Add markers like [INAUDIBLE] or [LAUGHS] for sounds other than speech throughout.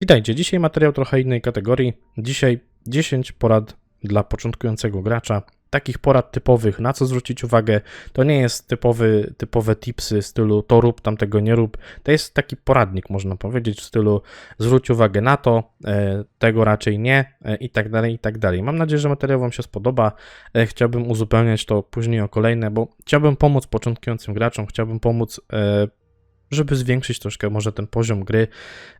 Witajcie, dzisiaj materiał trochę innej kategorii. Dzisiaj 10 porad dla początkującego gracza. Takich porad typowych, na co zwrócić uwagę. To nie jest typowy, typowe tipsy stylu to rób, tamtego nie rób. To jest taki poradnik, można powiedzieć, w stylu zwróć uwagę na to, e, tego raczej nie e, i tak dalej, i tak dalej. Mam nadzieję, że materiał Wam się spodoba. E, Chciałbym uzupełniać to później o kolejne, bo chciałbym pomóc początkującym graczom, chciałbym pomóc żeby zwiększyć troszkę może ten poziom gry,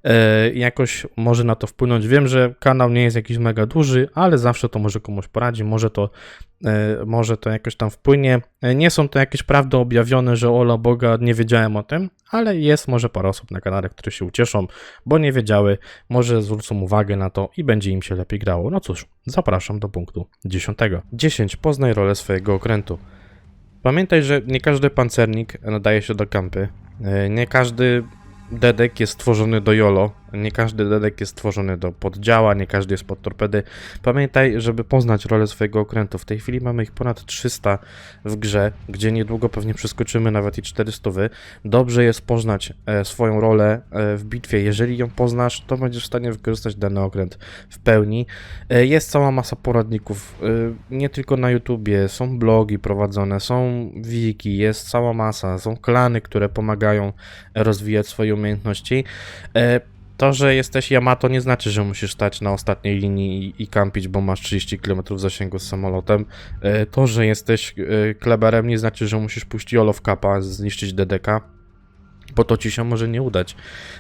e, jakoś może na to wpłynąć. Wiem, że kanał nie jest jakiś mega duży, ale zawsze to może komuś poradzi, może to, e, może to jakoś tam wpłynie. E, Nie są to jakieś prawdy objawione, że ola Boga, nie wiedziałem o tym, ale jest może parę osób na kanale, które się ucieszą, bo nie wiedziały, może zwrócą uwagę na to i będzie im się lepiej grało. No cóż, zapraszam do punktu 10. 10. Poznaj rolę swojego okrętu. Pamiętaj, że nie każdy pancernik nadaje się do kampy. E, Nie każdy dedek jest stworzony do YOLO, nie każdy dedek jest stworzony do poddziała, nie każdy jest pod torpedy. Pamiętaj, żeby poznać rolę swojego okrętu. W tej chwili mamy ich ponad 300 w grze, gdzie niedługo pewnie przeskoczymy nawet i 400. Dobrze jest poznać e, swoją rolę e, w bitwie. Jeżeli ją poznasz, to będziesz w stanie wykorzystać dany okręt w pełni. E, Jest cała masa poradników, nie tylko na YouTubie, są blogi prowadzone, są wiki, jest cała masa, są klany, które pomagają rozwijać swoje umiejętności. To, że jesteś Yamato nie znaczy, że musisz stać na ostatniej linii i, kampić, bo masz 30 km zasięgu z samolotem. E, To, że jesteś e, kleberem nie znaczy, że musisz puścić Olo w kapa, zniszczyć DDK bo to ci się może nie udać.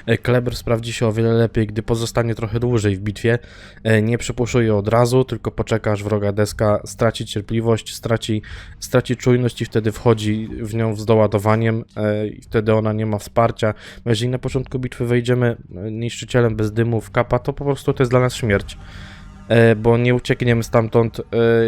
E, Kleber sprawdzi się o wiele lepiej, gdy pozostanie trochę dłużej w bitwie. E, Nie przepuszuje od razu, tylko poczeka aż wroga deska straci cierpliwość, straci, straci czujność i wtedy wchodzi w nią z doładowaniem e, i wtedy ona nie ma wsparcia. Jeżeli na początku bitwy wejdziemy niszczycielem bez dymu w kapa, to po prostu to jest dla nas śmierć. E, Bo nie uciekniemy stamtąd, e,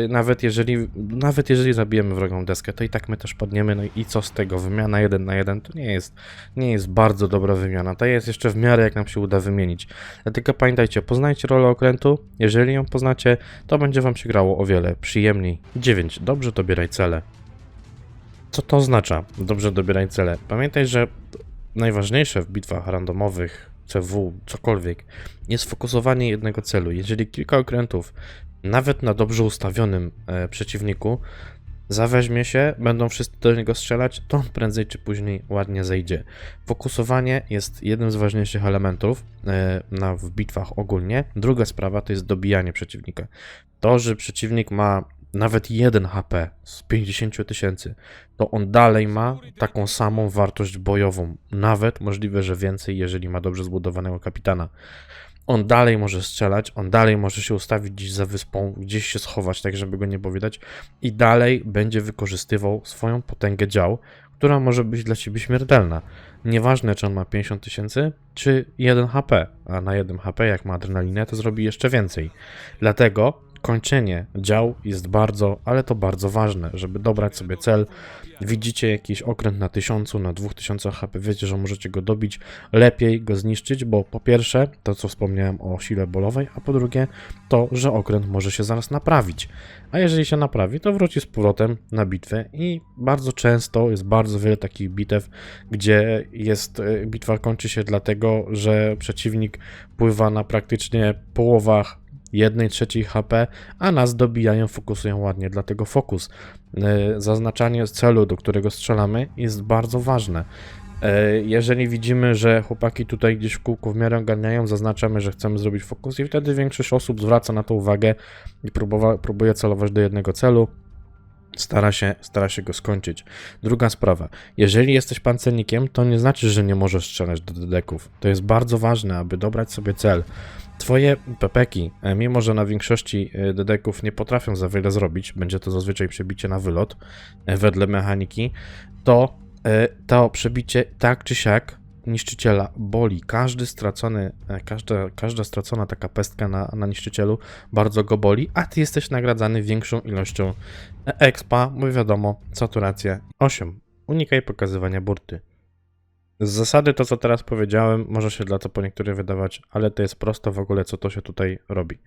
nawet jeżeli, nawet jeżeli zabijemy wrogą deskę, to i tak my też padniemy, no i co z tego? Wymiana jeden na jeden to nie jest, nie jest bardzo dobra wymiana, to jest jeszcze w miarę jak nam się uda wymienić. Dlatego pamiętajcie, poznajcie rolę okrętu, jeżeli ją poznacie, to będzie wam się grało o wiele przyjemniej. 9. Dobrze dobieraj cele. Co to oznacza? Dobrze dobieraj cele. Pamiętaj, że najważniejsze w bitwach randomowych, CW, cokolwiek, jest fokusowanie jednego celu. Jeżeli kilka okrętów, nawet na dobrze ustawionym e, przeciwniku, zaweźmie się, będą wszyscy do niego strzelać, to prędzej czy później ładnie zejdzie. Fokusowanie jest jednym z ważniejszych elementów e, na, w bitwach ogólnie. Druga sprawa to jest dobijanie przeciwnika. To, że przeciwnik ma nawet 1 HP z 50 000 tysięcy, to on dalej ma taką samą wartość bojową. Nawet możliwe, że więcej, jeżeli ma dobrze zbudowanego kapitana. On dalej może strzelać, on dalej może się ustawić gdzieś za wyspą, gdzieś się schować, tak żeby go nie było widać, i dalej będzie wykorzystywał swoją potęgę dział, która może być dla ciebie śmiertelna. Nieważne, czy on ma 50 tysięcy, czy 1 HP, a na 1 HP, jak ma adrenalinę, to zrobi jeszcze więcej. Dlatego kończenie dział jest bardzo, ale to bardzo ważne, żeby dobrać sobie cel. Widzicie jakiś okręt na 1000, na 2000 HP, wiecie, że możecie go dobić, lepiej go zniszczyć, bo po pierwsze, to co wspomniałem o sile bolowej, a po drugie, to, że okręt może się zaraz naprawić. A jeżeli się naprawi, to wróci z powrotem na bitwę i bardzo często jest bardzo wiele takich bitew, gdzie jest, e, bitwa kończy się dlatego, że przeciwnik pływa na praktycznie połowach 1 trzeciej HP, a nas dobijają, fokusują ładnie. Dlatego fokus, e, zaznaczanie celu, do którego strzelamy, jest bardzo ważne. E, Jeżeli widzimy, że chłopaki tutaj gdzieś w kółku w miarę ogarniają, zaznaczamy, że chcemy zrobić fokus i wtedy większość osób zwraca na to uwagę i próbowa, próbuje celować do jednego celu. Stara się, stara się go skończyć. Druga sprawa. Jeżeli jesteś pancernikiem, to nie znaczy, że nie możesz strzelać do dedeków. To jest bardzo ważne, aby dobrać sobie cel. Twoje pepeki, e, mimo że na większości e, dedeków nie potrafią za wiele zrobić, będzie to zazwyczaj przebicie na wylot, e, wedle mechaniki, to to przebicie tak czy siak niszczyciela boli. Każdy stracony, każda, każda stracona taka pestka na, na niszczycielu bardzo go boli, a ty jesteś nagradzany większą ilością expa, bo wiadomo, saturacja 8. Unikaj pokazywania burty. Z zasady to, co teraz powiedziałem, może się dla to po niektórych wydawać, ale to jest prosto w ogóle, co to się tutaj robi.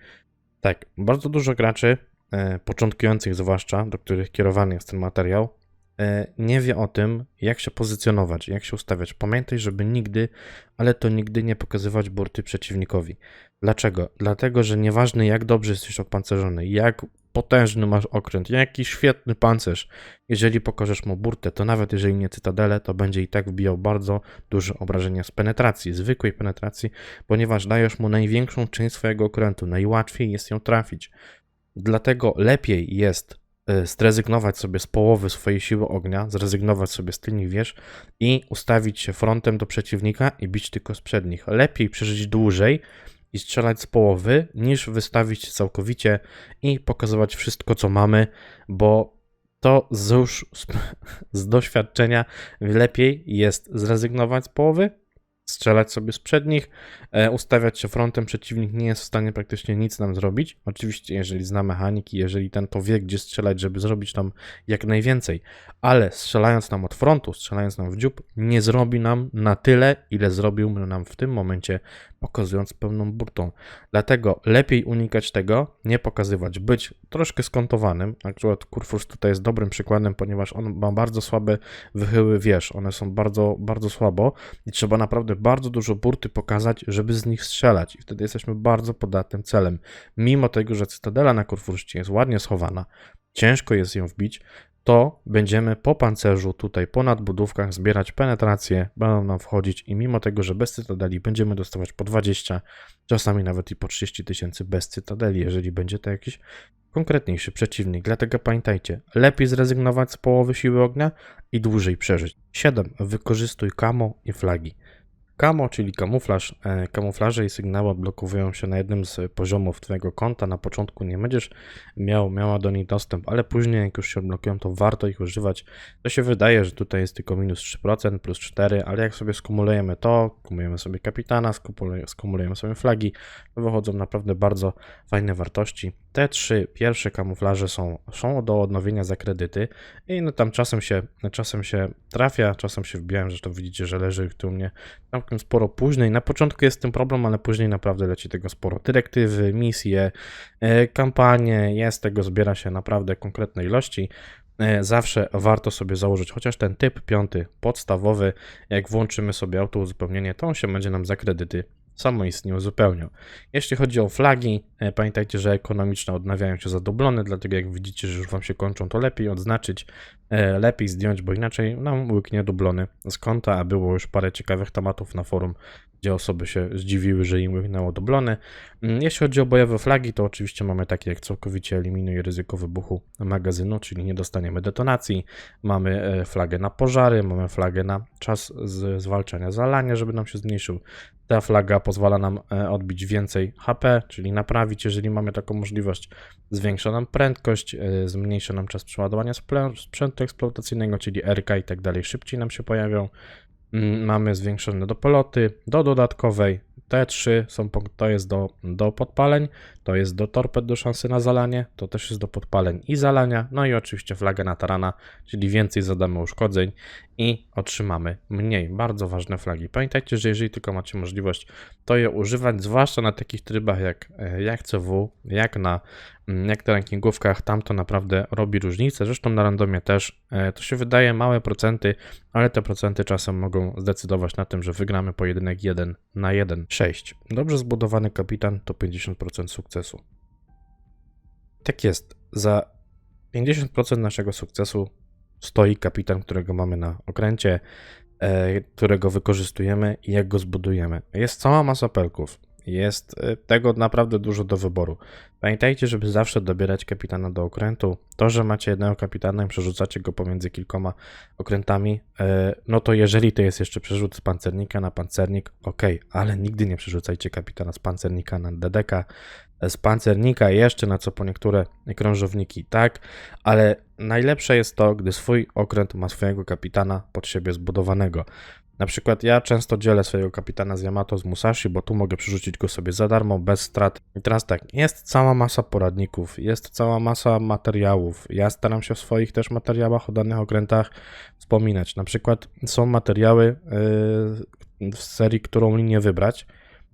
Tak, bardzo dużo graczy, e, początkujących zwłaszcza, do których kierowany jest ten materiał, e, nie wie o tym, jak się pozycjonować, jak się ustawiać. Pamiętaj, żeby nigdy, ale to nigdy nie pokazywać burty przeciwnikowi. Dlaczego? Dlatego, że nieważne jak dobrze jesteś opancerzony, jak potężny masz okręt, jaki świetny pancerz, jeżeli pokażesz mu burtę, to nawet jeżeli nie cytadelę, to będzie i tak wbijał bardzo duże obrażenia z penetracji, zwykłej penetracji, ponieważ dajesz mu największą część swojego okrętu, najłatwiej jest ją trafić. Dlatego lepiej jest y, zrezygnować sobie z połowy swojej siły ognia, zrezygnować sobie z tylnych wież i ustawić się frontem do przeciwnika i bić tylko z przednich. Lepiej przeżyć dłużej i strzelać z połowy, niż wystawić całkowicie i pokazywać wszystko, co mamy, bo to już z, [LAUGHS] z doświadczenia lepiej jest zrezygnować z połowy, strzelać sobie z przednich, e, ustawiać się frontem, przeciwnik nie jest w stanie praktycznie nic nam zrobić. Oczywiście, jeżeli zna mechaniki, jeżeli ten to wie, gdzie strzelać, żeby zrobić nam jak najwięcej, ale strzelając nam od frontu, strzelając nam w dziób, nie zrobi nam na tyle, ile zrobił nam w tym momencie, pokazując pełną burtą. Dlatego lepiej unikać tego, nie pokazywać, być troszkę skontowanym. Akurat Kurfürst tutaj jest dobrym przykładem, ponieważ on ma bardzo słabe wychyły wież, one są bardzo, bardzo słabo i trzeba naprawdę bardzo dużo burty pokazać, żeby z nich strzelać i wtedy jesteśmy bardzo podatnym celem. Mimo tego, że cytadela na Kurfürście jest ładnie schowana, ciężko jest ją wbić, to będziemy po pancerzu tutaj po nadbudówkach zbierać penetrację, będą nam wchodzić i mimo tego, że bez cytadeli będziemy dostawać po 20, czasami nawet i po 30 tysięcy bez cytadeli, jeżeli będzie to jakiś konkretniejszy przeciwnik. Dlatego pamiętajcie, lepiej zrezygnować z połowy siły ognia i dłużej przeżyć. 7. Wykorzystuj kamo i flagi. Camo, czyli kamuflaż. E, kamuflaże i sygnały odblokowują się na jednym z poziomów Twojego konta. Na początku nie będziesz miał, miała do nich dostęp, ale później jak już się odblokują, to warto ich używać. To się wydaje, że tutaj jest tylko minus 3%, plus 4, ale jak sobie skumulujemy to, kumulujemy sobie kapitana, skumulujemy sobie flagi, to wychodzą naprawdę bardzo fajne wartości. Te trzy pierwsze kamuflaże są, są do odnowienia za kredyty i no tam czasem się, czasem się trafia, czasem się wbijałem, że to widzicie, że leży tu u mnie całkiem sporo później. Na początku jest ten problem, ale później naprawdę leci tego sporo. Dyrektywy, misje, e, kampanie, jest tego, zbiera się naprawdę konkretne ilości. E, zawsze warto sobie założyć chociaż ten typ piąty, podstawowy. Jak włączymy sobie auto uzupełnienie, to on się będzie nam za kredyty samoistnie uzupełnią. Jeśli chodzi o flagi, e, pamiętajcie, że ekonomiczne odnawiają się za dublony, dlatego jak widzicie, że już Wam się kończą, to lepiej odznaczyć, e, lepiej zdjąć, bo inaczej nam łyknie dublony z konta, a było już parę ciekawych tematów na forum, gdzie osoby się zdziwiły, że im łyknęło dublony. Mm, jeśli chodzi o bojowe flagi, to oczywiście mamy takie jak całkowicie eliminuje ryzyko wybuchu magazynu, czyli nie dostaniemy detonacji, mamy e, flagę na pożary, mamy flagę na czas zwalczania zalania, żeby nam się zmniejszył ta flaga pozwala nam e, odbić więcej HP, czyli naprawić, jeżeli mamy taką możliwość. Zwiększa nam prędkość, e, zmniejsza nam czas przeładowania sprzętu eksploatacyjnego, czyli RK i tak dalej, szybciej nam się pojawią. Mm, mamy zwiększone do peloty, do dodatkowej. Te trzy są, to jest do, do podpaleń, to jest do torped do szansy na zalanie, to też jest do podpaleń i zalania, no i oczywiście flaga na tarana, czyli więcej zadamy uszkodzeń i otrzymamy mniej. Bardzo ważne flagi. Pamiętajcie, że jeżeli tylko macie możliwość, to je używać, zwłaszcza na takich trybach jak, e, jak CW, jak na, mm, jak na rankingówkach, tam to naprawdę robi różnicę. Zresztą na randomie też e, to się wydaje małe procenty, ale te procenty czasem mogą zdecydować na tym, że wygramy pojedynek 1 na 1. 6. Dobrze zbudowany kapitan to 50% sukcesu. Tak jest. Za 50% naszego sukcesu stoi kapitan, którego mamy na okręcie, e, którego wykorzystujemy i jak go zbudujemy. Jest cała masa pelków. Jest e, tego naprawdę dużo do wyboru. Pamiętajcie, żeby zawsze dobierać kapitana do okrętu. To, że macie jednego kapitana i przerzucacie go pomiędzy kilkoma okrętami, e, no to jeżeli to jest jeszcze przerzut z pancernika na pancernik, ok, ale nigdy nie przerzucajcie kapitana z pancernika na DDK, z pancernika jeszcze na co po niektóre krążowniki tak, ale najlepsze jest to, gdy swój okręt ma swojego kapitana pod siebie zbudowanego. Na przykład ja często dzielę swojego kapitana z Yamato z Musashi, bo tu mogę przerzucić go sobie za darmo, bez strat. I teraz tak, jest cała masa poradników, jest cała masa materiałów. Ja staram się w swoich też materiałach o danych okrętach wspominać. Na przykład są materiały yy, w serii, którą linię wybrać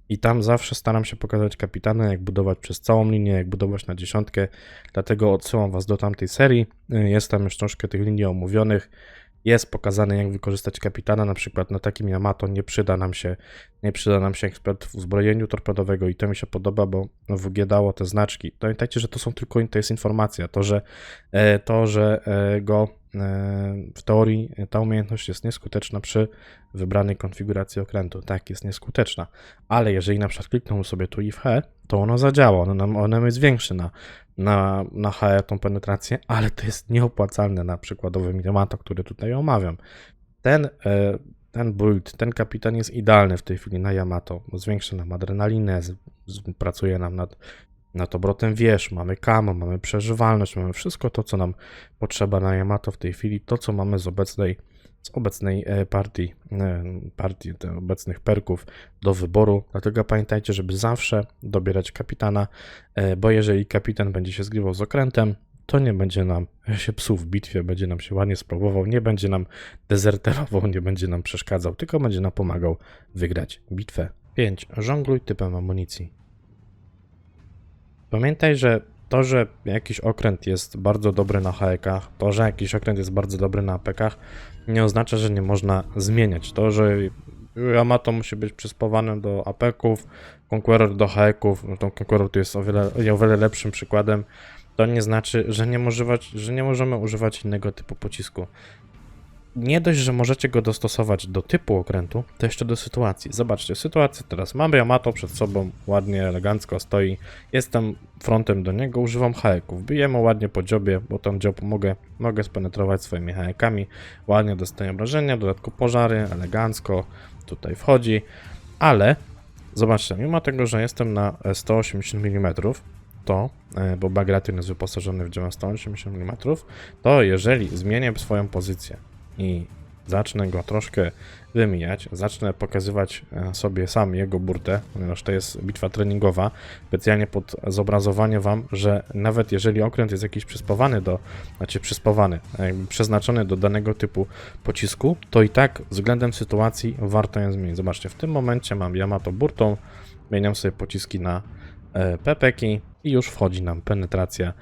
I tam zawsze staram się pokazać kapitana, jak budować przez całą linię, jak budować na dziesiątkę. Dlatego odsyłam Was do tamtej serii. Y, Jest tam już troszkę tych linii omówionych. Jest pokazane, jak wykorzystać kapitana. Na przykład na takim Yamato nie przyda nam się, nie przyda nam się ekspert w uzbrojeniu torpedowego i to mi się podoba, bo WG dało te znaczki. Pamiętajcie, że to są tylko to jest informacja. To, że e, to, że e, go w teorii ta umiejętność jest nieskuteczna przy wybranej konfiguracji okrętu. Tak, jest nieskuteczna. Ale jeżeli na przykład kliknął sobie tu i w H, to ono zadziała. Ono nam, ono jest większe na, na, na tą penetrację, ale to jest nieopłacalne na przykładowym Yamato, który tutaj omawiam. Ten, e, ten build, ten kapitan jest idealny w tej chwili na Yamato. Zwiększa nam adrenalinę, pracuje nam nad, nad obrotem wież, mamy kamo, mamy przeżywalność, mamy wszystko to, co nam potrzeba na Yamato w tej chwili, to, co mamy z obecnej z obecnej e, partii, e, partii obecnych perków do wyboru. Dlatego pamiętajcie, żeby zawsze dobierać kapitana, e, bo jeżeli kapitan będzie się zgrywał z okrętem, to nie będzie nam się psuł w bitwie, będzie nam się ładnie spróbował, nie będzie nam dezerterował, nie będzie nam przeszkadzał, tylko będzie nam pomagał wygrać bitwę. 5. Żongluj typem amunicji. Pamiętaj, że to, że jakiś okręt jest bardzo dobry na HEK-ach, to, że jakiś okręt jest bardzo dobry na APK-ach, nie oznacza, że nie można zmieniać. To, że Yamato musi być przyspowany do APK-ów, Conqueror do HEK-ów, no to Conqueror tu jest o wiele, o wiele lepszym przykładem, to nie znaczy, że nie, możewać, że nie możemy używać innego typu pocisku. Nie dość, że możecie go dostosować do typu okrętu, to jeszcze do sytuacji. Zobaczcie, sytuację teraz. Mamy Yamato przed sobą, ładnie, elegancko stoi. Jestem frontem do niego, używam haeków. Bijemy ładnie po dziobie, bo tam dziob mogę, mogę spenetrować swoimi haekami. Ładnie dostaję obrażenia, w dodatku pożary, elegancko tutaj wchodzi. Ale zobaczcie, mimo tego, że jestem na e, 180 mm, to, e, bo Bagration jest wyposażony w działa 180 mm, to jeżeli zmienię swoją pozycję i zacznę go troszkę wymijać, zacznę pokazywać e, sobie sam jego burtę, ponieważ to jest bitwa treningowa, specjalnie pod zobrazowanie wam, że nawet jeżeli okręt jest jakiś przyspawany do, znaczy przyspawany, przeznaczony do danego typu pocisku, to i tak względem sytuacji warto ją zmienić. Zobaczcie, w tym momencie mam Yamato burtą, zmieniam sobie pociski na e, pepeki i już wchodzi nam penetracja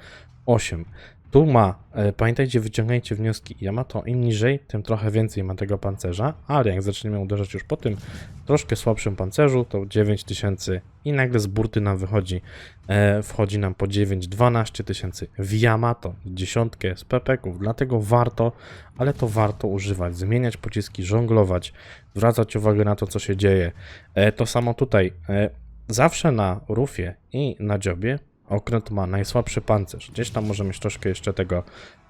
8. Tu ma, e, pamiętajcie, wyciągajcie wnioski. Yamato im niżej, tym trochę więcej ma tego pancerza, ale jak zaczniemy uderzać już po tym troszkę słabszym pancerzu, to 9000 i nagle z burty nam wychodzi, e, wchodzi nam po 9-12 tysięcy w Yamato, dziesiątkę z pepeków, dlatego warto, ale to warto używać, zmieniać pociski, żonglować, zwracać uwagę na to, co się dzieje. E, to samo tutaj, zawsze na rufie i na dziobie okręt ma najsłabszy pancerz. Gdzieś tam może mieć troszkę jeszcze tego,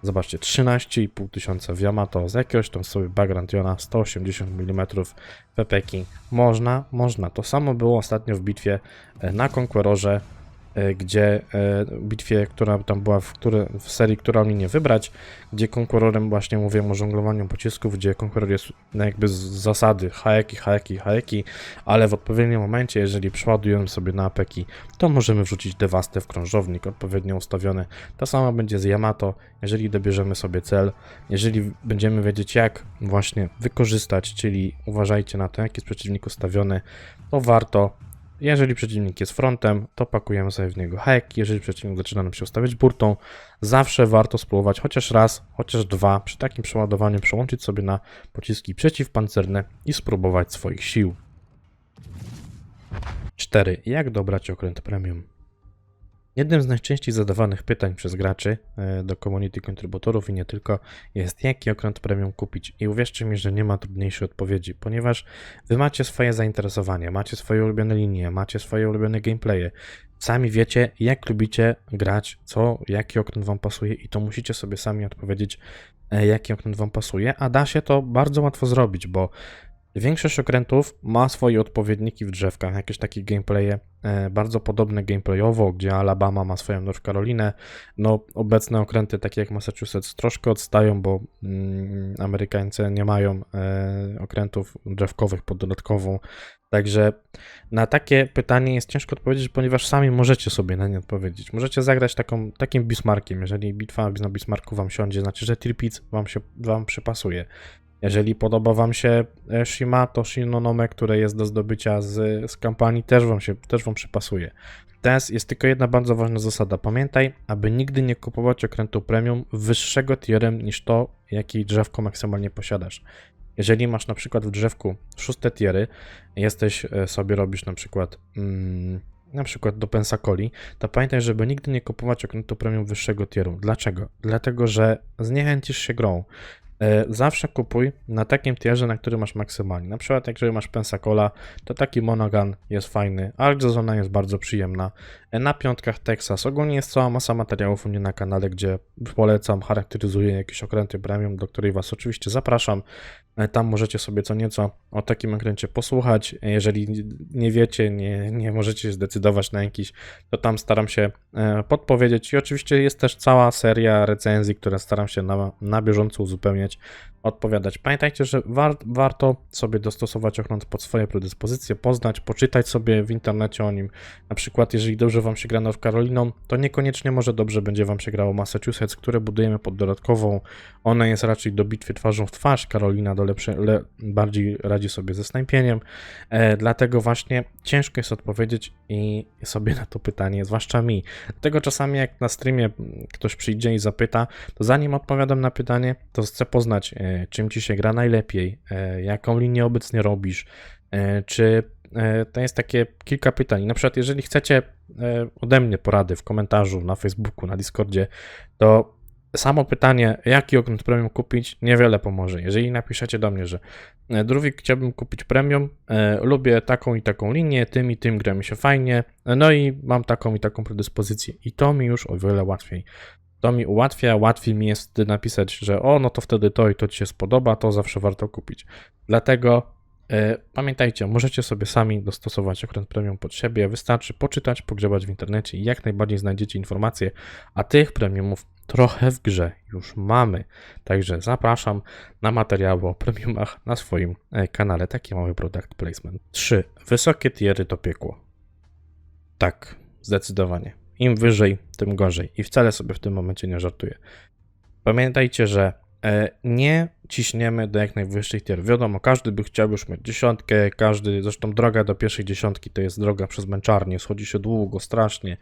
zobaczcie, 13,5 tysiąca w Yamato, z jakiegoś tam sobie Bagrantiona 180 mm pepeki. Można, można. To samo było ostatnio w bitwie e, na Conquerorze, e, gdzie e, bitwie, która tam była w, które, w serii, którą mi nie wybrać, gdzie Conquerorem właśnie mówiłem o żonglowaniu pocisków, gdzie Conqueror jest jakby z zasady haeki, haeki, haeki, ale w odpowiednim momencie, jeżeli przeładujemy sobie na apeki, to możemy wrzucić dewastę w krążownik odpowiednio ustawiony. To samo będzie z Yamato, jeżeli dobierzemy sobie cel, jeżeli będziemy wiedzieć jak właśnie wykorzystać, czyli uważajcie na to, jaki jest przeciwnik ustawiony, to warto jeżeli przeciwnik jest frontem, to pakujemy sobie w niego hack. Jeżeli przeciwnik zaczyna nam się ustawiać burtą, zawsze warto spróbować chociaż raz, chociaż dwa przy takim przeładowaniu przełączyć sobie na pociski przeciwpancerne i spróbować swoich sił. 4. Jak dobrać okręt premium? Jednym z najczęściej zadawanych pytań przez graczy e, do community kontrybutorów i nie tylko jest jaki okręt premium kupić. I uwierzcie mi, że nie ma trudniejszej odpowiedzi, ponieważ wy macie swoje zainteresowania, macie swoje ulubione linie, macie swoje ulubione gameplaye. Sami wiecie, jak lubicie grać, co, jaki okręt wam pasuje i to musicie sobie sami odpowiedzieć, e, jaki okręt wam pasuje, a da się to bardzo łatwo zrobić, bo Większość okrętów ma swoje odpowiedniki w drzewkach, jakieś takie gameplaye e, bardzo podobne gameplayowo, gdzie Alabama ma swoją North Carolinę. No, obecne okręty takie jak Massachusetts troszkę odstają, bo mm, Amerykańcy nie mają e, okrętów drzewkowych pod dodatkową. Także na takie pytanie jest ciężko odpowiedzieć, ponieważ sami możecie sobie na nie odpowiedzieć. Możecie zagrać taką, takim Bismarckiem. Jeżeli bitwa na Bismarcku wam siądzie, znaczy, że Tirpitz wam się wam przypasuje. Jeżeli podoba Wam się e, Shima, to Shinonome, które jest do zdobycia z, z kampanii, też Wam się też Wam przypasuje. Teraz jest tylko jedna bardzo ważna zasada. Pamiętaj, aby nigdy nie kupować okrętu premium wyższego tierem niż to, jaki drzewko maksymalnie posiadasz. Jeżeli masz na przykład w drzewku szóste tiery, jesteś e, sobie robisz na przykład mm, na przykład do Pensacoli, to pamiętaj, żeby nigdy nie kupować okrętu premium wyższego tieru. Dlaczego? Dlatego, że zniechęcisz się grą. E, Zawsze kupuj na takim tierze, na którym masz maksymalnie. Na przykład, jeżeli masz Pensacola, to taki Monogan jest fajny, Argzazona jest bardzo przyjemna. E, Na piątkach Texas ogólnie jest cała masa materiałów u mnie na kanale, gdzie polecam, charakteryzuję jakieś okręty premium, do której Was oczywiście zapraszam. E, Tam możecie sobie co nieco o takim okręcie posłuchać. Jeżeli nie wiecie, nie, nie możecie zdecydować na jakiś, to tam staram się e, podpowiedzieć. I oczywiście jest też cała seria recenzji, które staram się na, na bieżąco uzupełniać, odpowiadać. Pamiętajcie, że war, warto sobie dostosować okręt pod swoje predyspozycje, poznać, poczytać sobie w internecie o nim. Na przykład, jeżeli dobrze Wam się gra North Caroliną, to niekoniecznie może dobrze będzie Wam się grało Massachusetts, które budujemy pod dodatkową. Ona jest raczej do bitwy twarzą w twarz, Karolina do lepsze, le, bardziej radzi sobie ze snajpieniem. E, dlatego właśnie ciężko jest odpowiedzieć i sobie na to pytanie, zwłaszcza mi. Dlatego czasami jak na streamie ktoś przyjdzie i zapyta, to zanim odpowiadam na pytanie, to chcę poznać, e, czym ci się gra najlepiej, e, jaką linię obecnie robisz, e, czy e, to jest takie kilka pytań. Na przykład, jeżeli chcecie e, ode mnie porady w komentarzu na Facebooku, na Discordzie, to samo pytanie, jaki okręt premium kupić, niewiele pomoże. Jeżeli napiszecie do mnie, że e, Druwik, chciałbym kupić premium, e, lubię taką i taką linię, tym i tym gra mi się fajnie, e, no i mam taką i taką predyspozycję. I to mi już o wiele łatwiej. To mi ułatwia, łatwiej mi jest napisać, że o, no to wtedy to i to ci się spodoba, to zawsze warto kupić. Dlatego e, pamiętajcie, możecie sobie sami dostosować okręt premium pod siebie, wystarczy poczytać, pogrzebać w internecie i jak najbardziej znajdziecie informacje, a tych premiumów trochę w grze już mamy. Także zapraszam na materiały o premiumach na swoim e, kanale. Taki mały product placement. 3. Wysokie tiery to piekło. Tak, zdecydowanie. Im wyżej, tym gorzej. I wcale sobie w tym momencie nie żartuję. Pamiętajcie, że nie ciśniemy do jak najwyższych tier. Wiadomo, każdy by chciał już mieć dziesiątkę, każdy, zresztą droga do pierwszej dziesiątki to jest droga przez męczarnię, schodzi się długo, strasznie,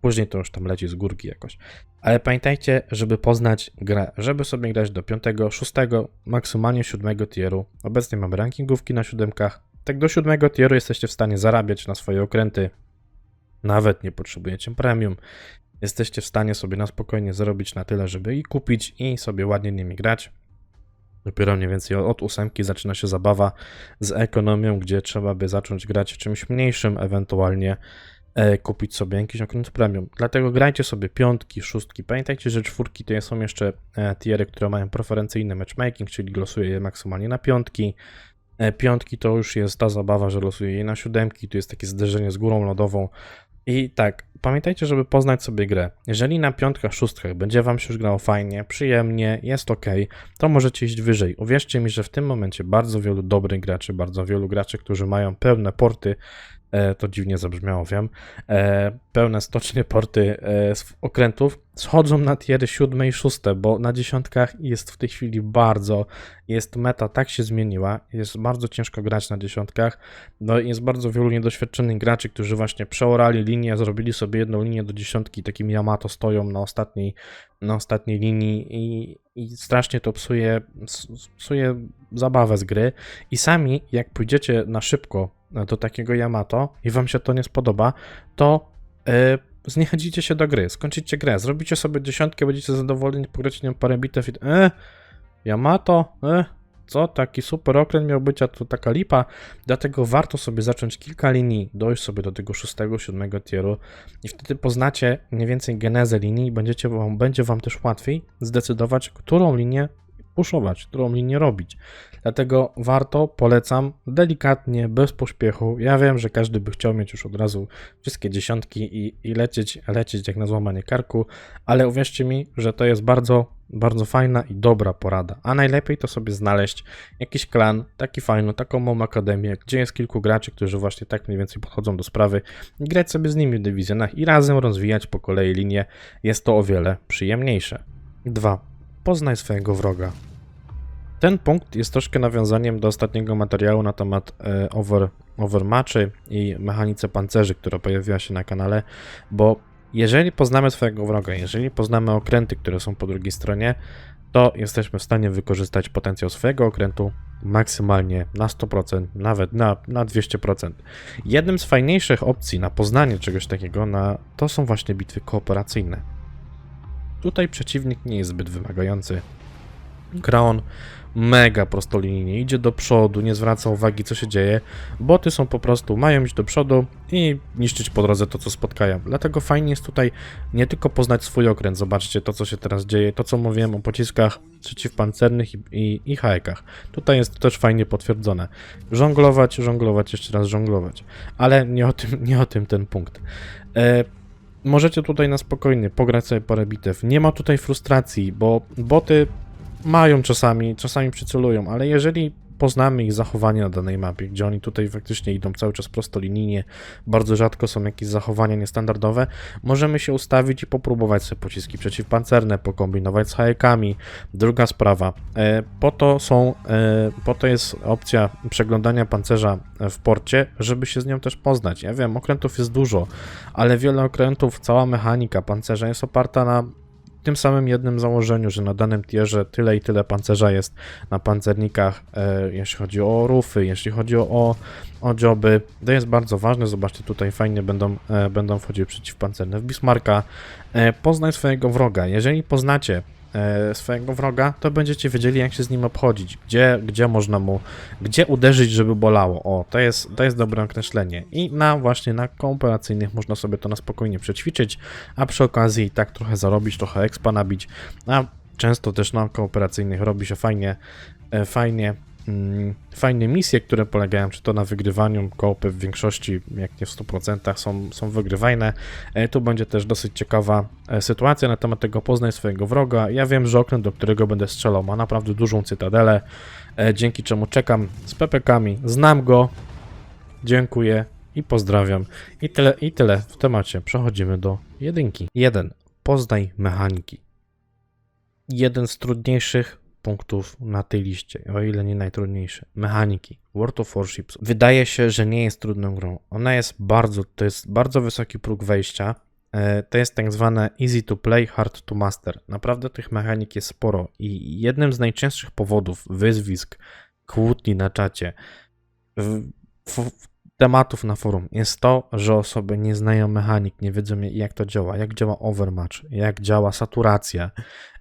później to już tam leci z górki jakoś. Ale pamiętajcie, żeby poznać grę, żeby sobie grać do piątego, szóstego, maksymalnie siódmego tieru. Obecnie mamy rankingówki na siódemkach. Tak do siódmego tieru jesteście w stanie zarabiać na swoje okręty. Nawet nie potrzebujecie premium. Jesteście w stanie sobie na spokojnie zarobić na tyle, żeby i kupić, i sobie ładnie nimi grać. Dopiero mniej więcej od ósemki zaczyna się zabawa z ekonomią, gdzie trzeba by zacząć grać czymś mniejszym, ewentualnie e, kupić sobie jakiś okręt premium. Dlatego grajcie sobie piątki, szóstki. Pamiętajcie, że czwórki to są jeszcze e, tiery, które mają preferencyjny matchmaking, czyli losuje je maksymalnie na piątki. E, piątki to już jest ta zabawa, że losuje je na siódemki, tu jest takie zderzenie z górą lodową. I tak, pamiętajcie, żeby poznać sobie grę. Jeżeli na piątkach, szóstkach będzie wam się już grało fajnie, przyjemnie, jest ok, to możecie iść wyżej. Uwierzcie mi, że w tym momencie bardzo wielu dobrych graczy, bardzo wielu graczy, którzy mają pełne porty, to dziwnie zabrzmiało, wiem, e, pełne stocznie porty e, okrętów, schodzą na tiery siódme i szóste, bo na dziesiątkach jest w tej chwili bardzo, jest meta tak się zmieniła, jest bardzo ciężko grać na dziesiątkach, no jest bardzo wielu niedoświadczonych graczy, którzy właśnie przeorali linię, zrobili sobie jedną linię do dziesiątki, takim Yamato stoją na ostatniej, na ostatniej linii i, i strasznie to psuje, psuje zabawę z gry. I sami jak pójdziecie na szybko do takiego Yamato i wam się to nie spodoba, to yy, zniechęcicie się do gry, skończycie grę, zrobicie sobie dziesiątkę, będziecie zadowoleni, pogracie nią parę bitew i e, Yamato, e, co, taki super okręt miał być, a to taka lipa, dlatego warto sobie zacząć kilka linii, dojść sobie do tego szóstego, siódmego tieru i wtedy poznacie mniej więcej genezę linii i będziecie wam, będzie wam też łatwiej zdecydować, którą linię puszować, którą linię robić. Dlatego warto, polecam, delikatnie, bez pośpiechu. Ja wiem, że każdy by chciał mieć już od razu wszystkie dziesiątki i, i lecieć, lecieć jak na złamanie karku, ale uwierzcie mi, że to jest bardzo, bardzo fajna i dobra porada. A najlepiej to sobie znaleźć jakiś klan, taki fajny, taką małą akademię, gdzie jest kilku graczy, którzy właśnie tak mniej więcej podchodzą do sprawy i grać sobie z nimi w dywizjonach i razem rozwijać po kolei linię. Jest to o wiele przyjemniejsze. 2. Poznaj swojego wroga. Ten punkt jest troszkę nawiązaniem do ostatniego materiału na temat e, over, overmatchy i mechanice pancerzy, która pojawiła się na kanale, bo jeżeli poznamy swojego wroga, jeżeli poznamy okręty, które są po drugiej stronie, to jesteśmy w stanie wykorzystać potencjał swojego okrętu maksymalnie na 100%, nawet na, na 200%. Jednym z fajniejszych opcji na poznanie czegoś takiego na, to są właśnie bitwy kooperacyjne. Tutaj przeciwnik nie jest zbyt wymagający. Kraon mega prostolinijnie idzie do przodu, nie zwraca uwagi co się dzieje. Boty są po prostu, mają iść do przodu i niszczyć po drodze to co spotkają. Dlatego fajnie jest tutaj nie tylko poznać swój okręt, zobaczcie to co się teraz dzieje, to co mówiłem o pociskach przeciwpancernych i, i, i hajkach. Tutaj jest to też fajnie potwierdzone. Żonglować, żonglować, jeszcze raz żonglować. Ale nie o tym, nie o tym ten punkt. E, możecie tutaj na spokojnie pograć sobie parę bitew. Nie ma tutaj frustracji, bo boty mają czasami, czasami przycelują, ale jeżeli poznamy ich zachowanie na danej mapie, gdzie oni tutaj faktycznie idą cały czas prostolinijnie, bardzo rzadko są jakieś zachowania niestandardowe, możemy się ustawić i popróbować sobie pociski przeciwpancerne, pokombinować z hajekami. Druga sprawa, e, po to są, e, po to jest opcja przeglądania pancerza w porcie, żeby się z nią też poznać. Ja wiem, okrętów jest dużo, ale wiele okrętów, cała mechanika pancerza jest oparta na tym samym jednym założeniu, że na danym tierze tyle i tyle pancerza jest na pancernikach, e, jeśli chodzi o rufy, jeśli chodzi o, o, dzioby. To jest bardzo ważne, zobaczcie tutaj fajnie będą, e, będą wchodziły przeciwpancerne w Bismarcka. E, poznaj swojego wroga. Jeżeli poznacie swojego wroga, to będziecie wiedzieli, jak się z nim obchodzić, gdzie, gdzie można mu, gdzie uderzyć, żeby bolało. O, to jest, to jest dobre określenie. I na właśnie na kooperacyjnych można sobie to na spokojnie przećwiczyć, a przy okazji i tak trochę zarobić, trochę expa nabić, a często też na kooperacyjnych robi się fajnie, e, fajnie fajne misje, które polegają czy to na wygrywaniu, koopy w większości, jak nie w 100% są, są wygrywajne. E, Tu będzie też dosyć ciekawa e, sytuacja na temat tego poznaj swojego wroga. Ja wiem, że okręt, do którego będę strzelał ma naprawdę dużą cytadelę, e, dzięki czemu czekam z pepekami, znam go, dziękuję i pozdrawiam. I tyle, i tyle w temacie. Przechodzimy do jedynki. 1. Poznaj mechaniki. Jeden z trudniejszych punktów na tej liście, o ile nie najtrudniejszy. Mechaniki. World of Warships. Wydaje się, że nie jest trudną grą. Ona jest bardzo, to jest bardzo wysoki próg wejścia. E, To jest tak zwane easy to play, hard to master. Naprawdę tych mechanik jest sporo i jednym z najczęstszych powodów wyzwisk, kłótni na czacie, w, w, tematów na forum jest to, że osoby nie znają mechanik, nie wiedzą jak to działa, jak działa overmatch, jak działa saturacja,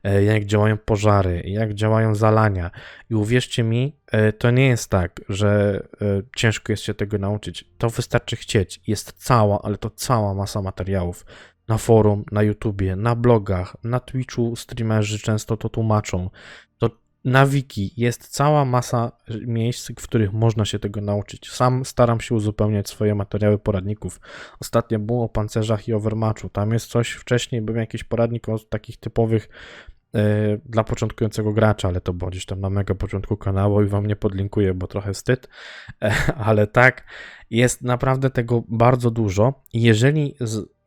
e, jak działają pożary, jak działają zalania. I uwierzcie mi, e, to nie jest tak, że e, ciężko jest się tego nauczyć. To wystarczy chcieć. Jest cała, ale to cała masa materiałów. Na forum, na YouTubie, na blogach, na Twitchu streamerzy często to tłumaczą. To na wiki jest cała masa miejsc, w których można się tego nauczyć. Sam staram się uzupełniać swoje materiały poradników. Ostatnio było o pancerzach i overmatchu. Tam jest coś wcześniej, był jakiś poradnik o takich typowych dla początkującego gracza, ale to było gdzieś tam na mega początku kanału i wam nie podlinkuję, bo trochę wstyd, E, [LAUGHS] ale tak, jest naprawdę tego bardzo dużo. Jeżeli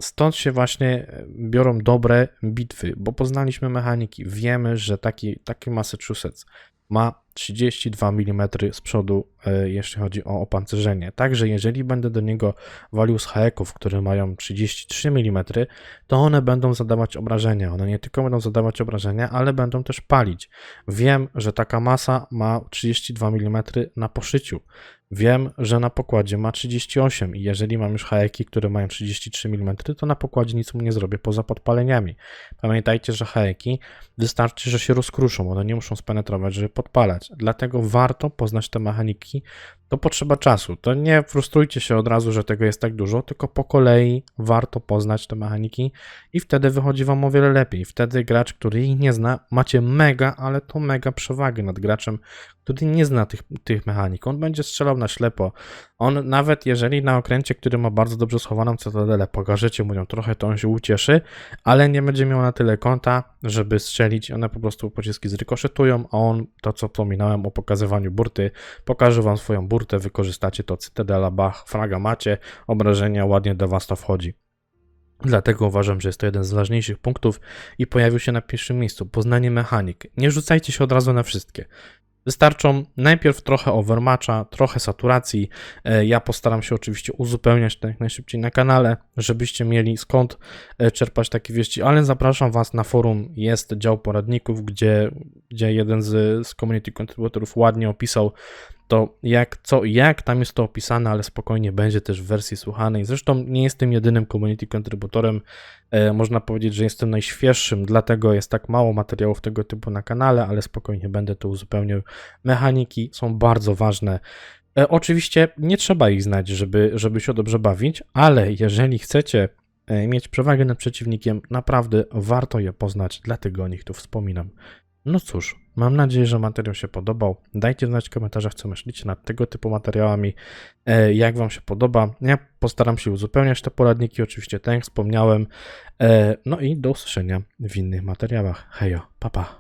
stąd się właśnie e, biorą dobre bitwy, bo poznaliśmy mechaniki, wiemy, że taki, taki Massachusetts ma 32 mm z przodu, e, jeśli chodzi o opancerzenie. Także jeżeli będę do niego walił z haeków, które mają 33 mm, to one będą zadawać obrażenia. One nie tylko będą zadawać obrażenia, ale będą też palić. Wiem, że taka masa ma 32 mm na poszyciu. Wiem, że na pokładzie ma 38 i jeżeli mam już haeki, które mają 33 mm, to na pokładzie nic mu nie zrobię poza podpaleniami. Pamiętajcie, że haeki wystarczy, że się rozkruszą, one nie muszą spenetrować, żeby podpalać. Dlatego warto poznać te mechaniki. To potrzeba czasu. To nie frustrujcie się od razu, że tego jest tak dużo, tylko po kolei warto poznać te mechaniki i wtedy wychodzi wam o wiele lepiej. Wtedy gracz, który ich nie zna, macie mega, ale to mega przewagę nad graczem, który nie zna tych, tych mechanik. On będzie strzelał na ślepo. On nawet jeżeli na okręcie, który ma bardzo dobrze schowaną cytadelę, pokażecie mu ją trochę, to on się ucieszy, ale nie będzie miał na tyle konta, żeby strzelić. One po prostu pociski zrykoszetują, a on, to co wspominałem o pokazywaniu burty, pokaże wam swoją burtę, wykorzystacie to, cytadela, bach, fraga macie, obrażenia, ładnie do was to wchodzi. Dlatego uważam, że jest to jeden z ważniejszych punktów i pojawił się na pierwszym miejscu. Poznanie mechanik. Nie rzucajcie się od razu na wszystkie. Wystarczą najpierw trochę overmatcha, trochę saturacji. E, Ja postaram się oczywiście uzupełniać to jak najszybciej na kanale, żebyście mieli skąd e, czerpać takie wieści, ale zapraszam Was na forum. Jest dział poradników, gdzie, gdzie jeden z, z community contributorów ładnie opisał to jak, co i jak, tam jest to opisane, ale spokojnie będzie też w wersji słuchanej. Zresztą nie jestem jedynym community contributorem, e, można powiedzieć, że jestem najświeższym, dlatego jest tak mało materiałów tego typu na kanale, ale spokojnie będę to uzupełniał. Mechaniki są bardzo ważne. E, oczywiście nie trzeba ich znać, żeby, żeby się dobrze bawić, ale jeżeli chcecie e, mieć przewagę nad przeciwnikiem, naprawdę warto je poznać, dlatego o nich tu wspominam. No cóż, mam nadzieję, że materiał się podobał. Dajcie znać w komentarzach, co myślicie nad tego typu materiałami, e, jak Wam się podoba. Ja postaram się uzupełniać te poradniki, oczywiście tak jak wspomniałem. E, No i do usłyszenia w innych materiałach. Hejo, papa. Pa.